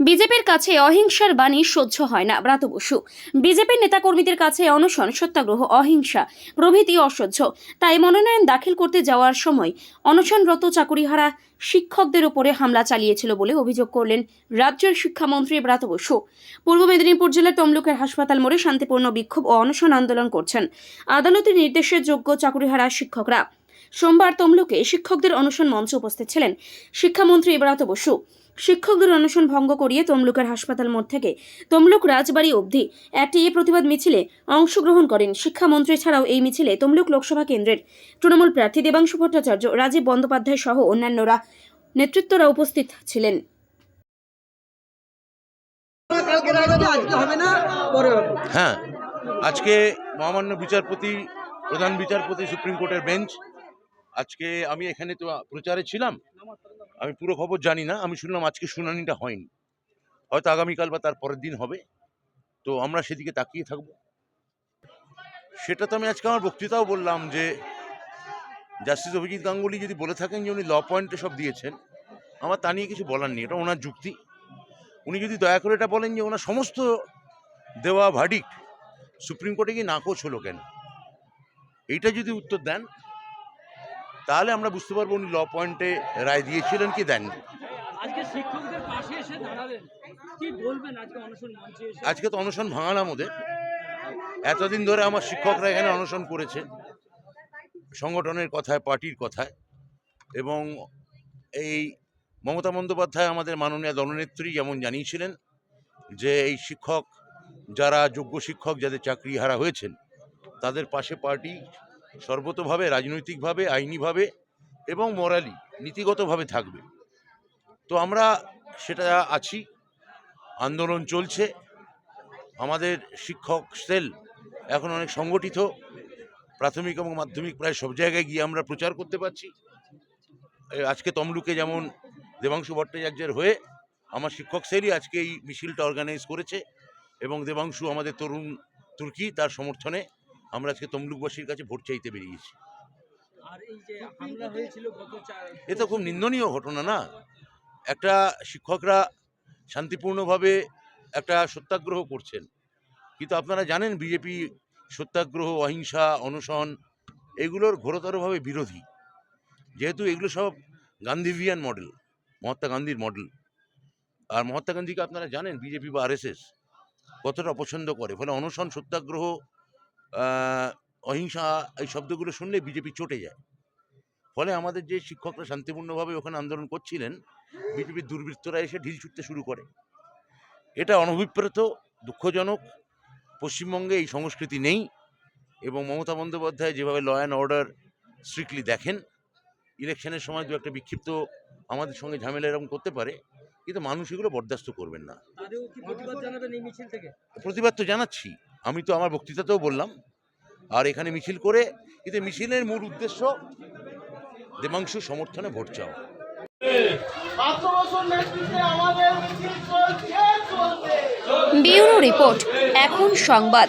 বিজেপির কাছে অহিংসার বাণী সহ্য হয় না, ব্রাত বসু। বিজেপির নেতাকর্মীদের কাছে অনশন, সত্যাগ্রহ, অহিংসা, প্রভৃতি অসহ্য। তাই মনোনয়ন দাখিল করতে যাওয়ার সময় অনশনরত চাকুরিহারা শিক্ষকদের উপরে হামলা চালিয়েছিল বলে অভিযোগ করলেন রাজ্যের শিক্ষামন্ত্রী ব্রাত বসু। পূর্ব মেদিনীপুর জেলার তমলুকের হাসপাতাল মোড়ে শান্তিপূর্ণ বিক্ষোভ ও অনশন আন্দোলন করছেন আদালতের নির্দেশে যোগ্য চাকুরিহারা শিক্ষকরা। সোমবার তমলুকে শিক্ষকদের অনশন মঞ্চে উপস্থিত ছিলেন শিক্ষামন্ত্রী ব্রাত বসু। শিক্ষকদের অনশন ভঙ্গ করিয়ে তমলুকের হাসপাতাল মোড় থেকে তমলুক রাজবাড়ি অবধি একটি প্রতিবাদ মিছিলে অংশগ্রহণ করেন শিক্ষামন্ত্রী ছাড়াও এই মিছিলে তমলুক লোকসভা কেন্দ্রের তৃণমূল প্রার্থী দেবাংশু ভট্টাচার্য রাজীব বন্দ্যোপাধ্যায় সহ অন্যান্যরা নেতৃত্বরা উপস্থিত ছিলেন। আজকে হবে না পরে হবে। হ্যাঁ আজকে মহামান্য বিচারপতি প্রধান বিচারপতি সুপ্রিম কোর্টের বেঞ্চ আজকে আমি এখানে তো প্রচারে ছিলাম। আমি পুরো খবর জানি না, আমি শুনলাম আজকে শুনানিটা হয়নি। হয়তো আগামীকাল বা তার পরের দিন হবে। তো আমরা সেদিকে তাকিয়ে থাকব। সেটা তো আমি আজকে আমার বক্তৃতাও বললাম যে, জাস্টিস অভিজিৎ গাঙ্গুলি যদি বলে থাকেন যে উনি ল পয়েন্টে সব দিয়েছেন, আমার তা নিয়ে কিছু বলার নেই, এটা ওনার যুক্তি। উনি যদি দয়া করে এটা বলেন যে ওনার সমস্ত দেওয়া ভার্ডিক্ট সুপ্রিম কোর্টে গিয়ে নাকচ হলো কেন? এইটা যদি উত্তর দেন তাহলে আমরা বুঝতে পারব উনি ল পয়েন্টে রায় দিয়েছিলেন কি দেননি। আজকে তো অনশন ভাঙালাম ওদের এতদিন ধরে আমার শিক্ষকরা এখানে অনশন করেছে সংগঠনের কথায় পার্টির কথায়। এবং এই মমতা বন্দ্যোপাধ্যায় আমাদের মাননীয় দলনেত্রী যেমন জানিয়েছিলেন যে এই শিক্ষক যারা যোগ্য শিক্ষক যাদের চাকরি হারা হয়েছেন তাদের পাশে পার্টি সর্বতভাবে, রাজনৈতিকভাবে, আইনিভাবে এবং মোরালি নীতিগতভাবে থাকবে। তো আমরা সেটা আছি। আন্দোলন চলছে। আমাদের শিক্ষক সেল এখন অনেক সংগঠিত। প্রাথমিক এবং মাধ্যমিক প্রায় সব জায়গায় গিয়ে আমরা প্রচার করতে পারছি। আজকে তমলুকে যেমন দেবাংশু ভট্টাচার্যের হয়ে আমার শিক্ষক সেলই আজকে এই মিছিলটা অর্গানাইজ করেছে এবং দেবাংশু আমাদের তরুণ তুর্কি, তার সমর্থনে আমরা আজকে তমলুকবাসীর কাছে ভোট চাইতে বেরিয়েছি। এ তো খুব নিন্দনীয় ঘটনা না। একটা শিক্ষকরা শান্তিপূর্ণভাবে একটা সত্যাগ্রহ করছেন। কিন্তু আপনারা জানেন বিজেপি সত্যাগ্রহ অহিংসা অনশন এগুলোর ঘোরতরভাবে বিরোধী। যেহেতু এগুলো সব গান্ধীভিয়ান মডেল মহাত্মা গান্ধীর মডেল। আর মহাত্মা গান্ধীকে আপনারা জানেন বিজেপি বা আরএসএস কতটা অপছন্দ করে। ফলে অনশন সত্যাগ্রহ অহিংসা এই শব্দগুলো শুনলে বিজেপি চটে যায়। ফলে আমাদের যে শিক্ষকরা শান্তিপূর্ণভাবে ওখানে আন্দোলন করছিলেন, বিজেপির দুর্বৃত্তরা এসে ঢিল ছুটতে শুরু করে। এটা অনভিপ্রেত, দুঃখজনক, পশ্চিমবঙ্গে এই সংস্কৃতি নেই এবং মমতা বন্দ্যোপাধ্যায় যেভাবে ল অ্যান্ড অর্ডার স্ট্রিক্টলি দেখেন ইলেকশনের সময় দু একটা বিক্ষিপ্ত আমাদের সঙ্গে ঝামেলা এরকম করতে পারে। কিন্তু মানুষ এগুলো বরদাস্ত করবেন না। প্রতিবাদ তো জানাচ্ছি। আমি তো আমার বক্তৃতাতেও বললাম। আর এখানে মিছিল করে কিন্তু মিছিলের মূল উদ্দেশ্য দেবাংশু সমর্থনে ভোট চাওয়া। ব্যুরো রিপোর্ট এখন সংবাদ।